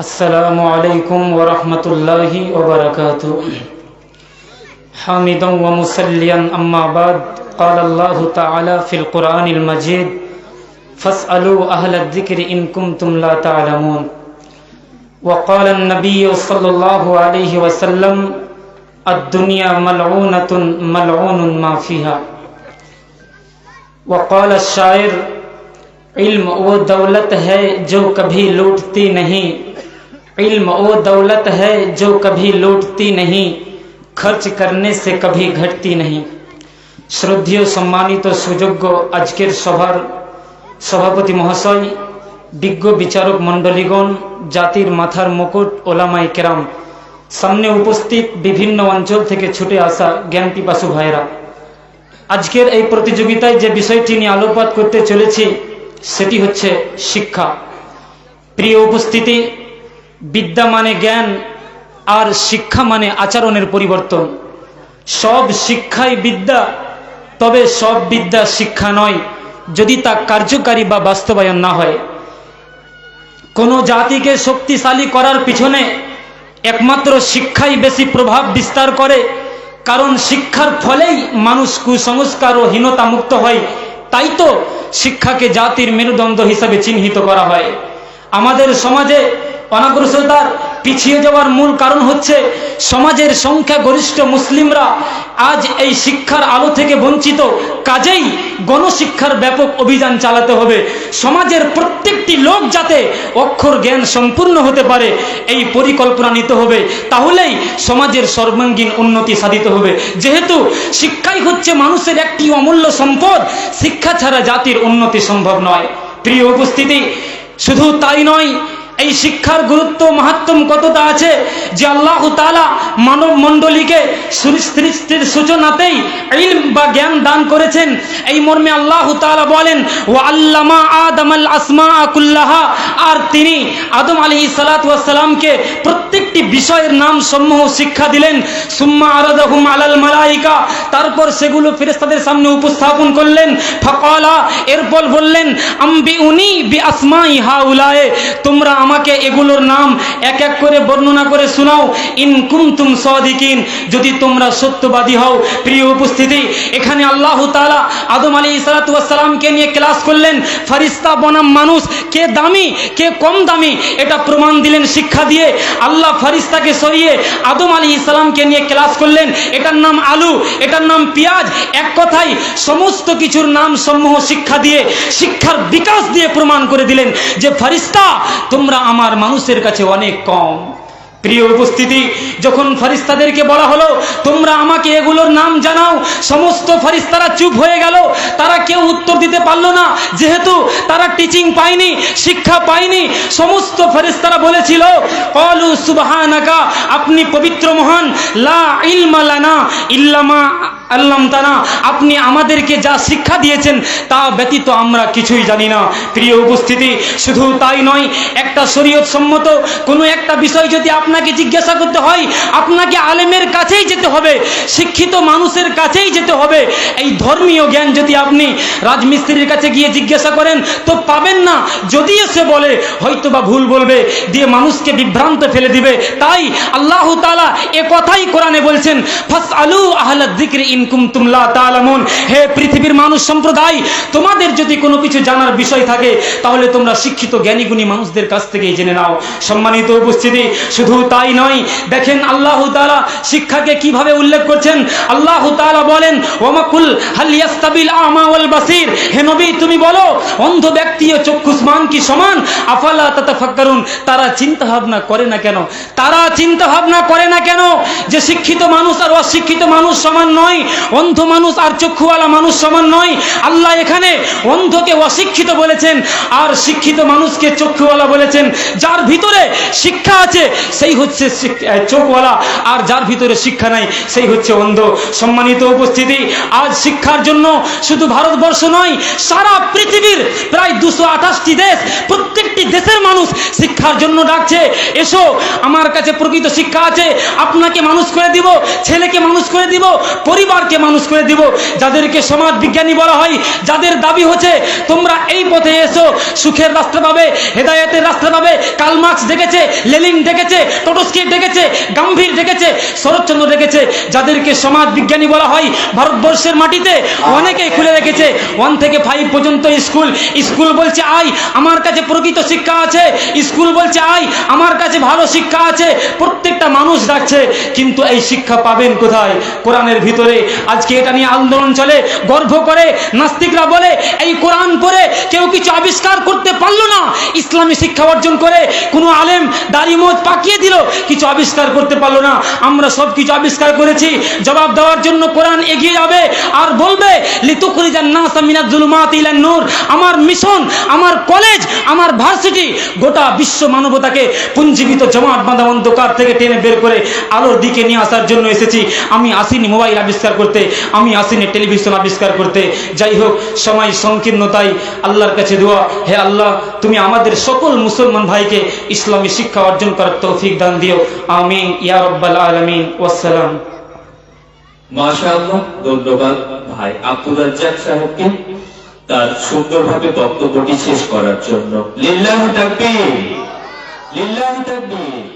السلام علیکم ورحمۃ اللہ وبرکاتہ حامدا ومسلیا اما بعد، قال اللہ تعالی فی القرآن المجید فاسألوا اہل الذکر ان کنتم لا تعلمون. وقال النبی صلی اللہ علیہ وسلم الدنیا ملعونۃ ملعون ما فيها. وقال الشاعر علم وہ دولت ہے جو کبھی لوٹتی نہیں इल्म वो दौलत है जो कभी लूटती नहीं খরচ করনে সে কভি ঘটতি नहीं শ্রদ্ধেয় সম্মানিত সুযোগ্য আজকের সভার সভাপতি মহাশয় বিজ্ঞ বিচারক মণ্ডলীগণ জাতির মাথার মুকুট ওলামাই কেরাম সামনে উপস্থিত বিভিন্ন অঞ্চল থেকে ছুটে আসা জ্ঞান পিপাসু ভাইরা আজকের এই প্রতিযোগিতায় যে বিষয়টি নিয়ে আলোকপাত করতে চলেছি সেটি হচ্ছে শিক্ষা প্রিয় উপস্থিতি বিদ্যা মানে জ্ঞান আর শিক্ষা মানে আচরণের পরিবর্তন। সব শিক্ষাই বিদ্যা, তবে সব বিদ্যা শিক্ষা নয়, যদি তা কার্যকারী বা বাস্তবায়ন না হয়। কোনো জাতিকে শক্তিশালী করার পিছনে একমাত্র শিক্ষাই বেশি প্রভাব বিস্তার করে, কারণ শিক্ষার ফলেই মানুষ কুসংস্কার ও হীনতা মুক্ত হয়। তাই তো শিক্ষাকে জাতির মেরুদণ্ড হিসাবে চিহ্নিত করা হয়। আমাদের সমাজে অনাগ্রসরতার পিছিয়ে যাওয়ার মূল কারণ হচ্ছে সমাজের সংখ্যাগরিষ্ঠ মুসলিমরা আজ এই শিক্ষার আলো থেকে বঞ্চিত। কাজেই গণশিক্ষার ব্যাপক অভিযান চালাতে হবে। সমাজের প্রত্যেকটি লোক যাতে অক্ষর জ্ঞান সম্পূর্ণ হতে পারে, এই পরিকল্পনা নিতে হবে। তাহলেই সমাজের সর্বাঙ্গীন উন্নতি সাধিত হবে। যেহেতু শিক্ষাই হচ্ছে মানুষের একটি অমূল্য সম্পদ, শিক্ষা ছাড়া জাতির উন্নতি সম্ভব নয়। প্রিয় উপস্থিতি, শুধু তাই নয় এই শিক্ষার গুরুত্ব মাহাত্ম কতটা আছে যে আল্লাহ তালা মানব মণ্ডলীকে সৃষ্টির সূচনাতেই বা জ্ঞান দান করেছেন। এই মর্মে আল্লাহ তালা বলেন ও আল্লামা আদম আল আসমা আকুল্লাহা আর তিনি আদম আলী সালাতামকে প্রত্যেকটি বিষয়ের নাম সমূহ শিক্ষা দিলেন। সুম্মা আরদহুম আলাল মালাইকা। তারপর সেগুলো ফেরেস্তাদের সামনে উপস্থাপন করলেন। ফকালা, এরপর বললেন আম্বি উনি বি আসমা ইহা উলায়ে তোমরা আমাকে এগুলোর নাম এক এক করে বর্ণনা করে শোনাও। ইন কুমতুম সদিকিন, যদি তোমরা সত্যবাদী হও। প্রিয় উপস্থিতি, এখানে আল্লাহ তালা আদম আলী সালাতামকে নিয়ে ক্লাস করলেন। ফারিস্তা বনাম মানুষ, কে দামি, কে কম দামি, এটা প্রমাণ দিলেন, শিক্ষা দিয়ে আল্লাহ ফারিস্তাকে সরিয়ে আদম আলী ইসলামকে নিয়ে ক্লাস করলেন। এটার নাম আলু, এটার নাম পেঁয়াজ, এক কথাই সমস্ত কিছুর নাম সমূহ শিক্ষা দিয়ে, শিক্ষার বিকাশ দিয়ে প্রমাণ করে দিলেন যে ফারিস্তা তোমরা আমার মানুষের কাছে অনেক কম। প্রিয় উপস্থিতি, যখন ফারিস্তাদেরকে বলা হলো, তোমরা আমাকে এগুলোর নাম জানাও, সমস্ত ফারিস্তারা চুপ হয়ে গেল, তারা কেউ উত্তর দিতে পারল না, যেহেতু তারা টিচিং পায়নি, শিক্ষা পায়নি, সমস্ত ফারিস্তারা বলেছিল, কলু সুবাহানাকা, আপনি পবিত্র মহান, লা ইলমা লানা ইল্লামা আল্লাম তানা, আপনি আমাদেরকে যা শিক্ষা দিয়েছেন তা ব্যতীত আমরা কিছুই জানি না। প্রিয় উপস্থিতি, শুধু তাই নয়, একটা শরীয়ত সম্মত কোনো একটা বিষয় যদি আপনাকে জিজ্ঞাসা করতে হয়, আপনাকে আলেমের কাছেই যেতে হবে, শিক্ষিত মানুষের কাছেই যেতে হবে। এই ধর্মীয় জ্ঞান যদি আপনি রাজমিস্ত্রির কাছে গিয়ে জিজ্ঞাসা করেন, তো পাবেন না। যদি সে বলে হয়তো বা ভুল বলবে, দিয়ে মানুষকে বিভ্রান্ত ফেলে দিবে। তাই আল্লাহ তালা এ কথাই কোরআনে বলছেন ফাস আলু আহলাদ দিক্রি হে পৃথিবীর মানুষ সম্প্রদায়, তোমাদের যদি কোনো কিছু জানার বিষয় থাকে, তাহলে তোমরা শিক্ষিত, জ্ঞানীগুণী মানুষদের কাছ থেকেই জেনে নাও। সম্মানিত উপস্থিতি, শুধু তাই নয়, দেখেন আল্লাহ তালা শিক্ষাকে কীভাবে উল্লেখ করছেন। আল্লাহ তালা বলেন ওমাকুল হালিয়াস্তাবিল আমা ওয়াল বাসির? হে নবী, তুমি বলো, অন্ধ ব্যক্তি ও চক্ষুষ্মান কি সমান? আফালা তাতাফাক্কারুন? তারা চিন্তা ভাবনা করে না কেন? তারা চিন্তা ভাবনা করে না কেন যে শিক্ষিত মানুষ আর অশিক্ষিত মানুষ সমান নয়? অন্ধ মানুষ আর চক্ষুওয়ালা মানুষ সমান নয়। আল্লাহ এখানে অন্ধকে অশিক্ষিত বলেছেন, আর শিক্ষিত মানুষকে চক্ষুওয়ালা বলেছেন। যার ভিতরে শিক্ষা আছে, সেই হচ্ছে চোখওয়ালা। আর যার ভিতরে শিক্ষা নাই, সেই হচ্ছে অন্ধ। সম্মানিত উপস্থিতি, আজ শিক্ষার জন্য শুধু ভারতবর্ষ নয়, সারা পৃথিবীর প্রায় দুশো আঠাশটি দেশ, প্রত্যেকটি দেশের মানুষ শিক্ষার জন্য ডাকছে। এসো, আমার কাছে প্রকৃত শিক্ষা আছে, আপনাকে মানুষ করে দিব, ছেলেকে মানুষ করে দিব, পরিবারকে মানুষ করে দিব। যাদেরকে সমাজ বিজ্ঞানী বলা হয়, যাদের দাবি হচ্ছে, তোমরা এই পথে এসো, সুখের রাস্তা পাবে, হেদায়েতের রাস্তা পাবে কালমার্কস ডেকেছে লেলিন ডেকেছে, টোটস্কি ডেকেছে, গাম্ভীর ডেকেছে, শরৎচন্দ্র ডেকেছে, যাদেরকে সমাজ বিজ্ঞানী বলা হয় ভারতবর্ষের মাটিতে, অনেকেই খুলে রেখেছে। ওয়ান থেকে ফাইভ পর্যন্ত স্কুল স্কুল বলছে, আই, আমার কাছে প্রকৃত শিক্ষা আছে। স্কুল বলছে, আই, আমার কাছে ভালো শিক্ষা আছে। প্রত্যেকটা মানুষ ডাকছে, কিন্তু এই শিক্ষা পাবেন কোথায়? কোরআনের ভিতরে। আজকে এটা নিয়ে আন্দোলন চলে গর্ব করে, নাস্তিকরা বলে, এই কোরআন পড়ে কেউ কিছু আবিষ্কার করতে পারল না। ইসলামী শিক্ষা অর্জন করে, কোনো আলেম দাড়িমোজ পাকিয়ে দিল, কিছু আবিষ্কার করতে পারল না। আমরা সব কিছু আবিষ্কার করেছি, জবাব দেওয়ার জন্য কোরআন এগিয়ে যাবে আর বলবে নূর। আমার মিশন, আমার কলেজ, আমার ভার্সিটি গোটা বিশ্ব মানবতাকে পুঞ্জীবিত জমাট বাঁধা অন্ধকার থেকে টেনে বের করে আলোর দিকে নিয়ে আসার জন্য এসেছি। আমি আসিনি মোবাইল আবিষ্কার করতে, আমি আসিনি টেলিভিশন আবিষ্কার করতে। যাই হোক, সময় সংকীর্ণতাই আল্লাহর কাছে দোয়া। হে আল্লাহ, তুমি আমাদের সকল মুসলমান ভাইকে ইসলামী শিক্ষা অর্জন করার তৌফিক দান দিও। আমিন, ইয়া রব্বাল আলামিন। ওয়াসসালাম। মাশাআল্লাহ, ধন্যবাদ ভাই আব্দুল রাজ্জাক সাহেবকে তার সুন্দরভাবে বক্তব্যটি শেষ করার জন্য। লিল্লাহ তাকবীর লিল্লাহ তাকবীর।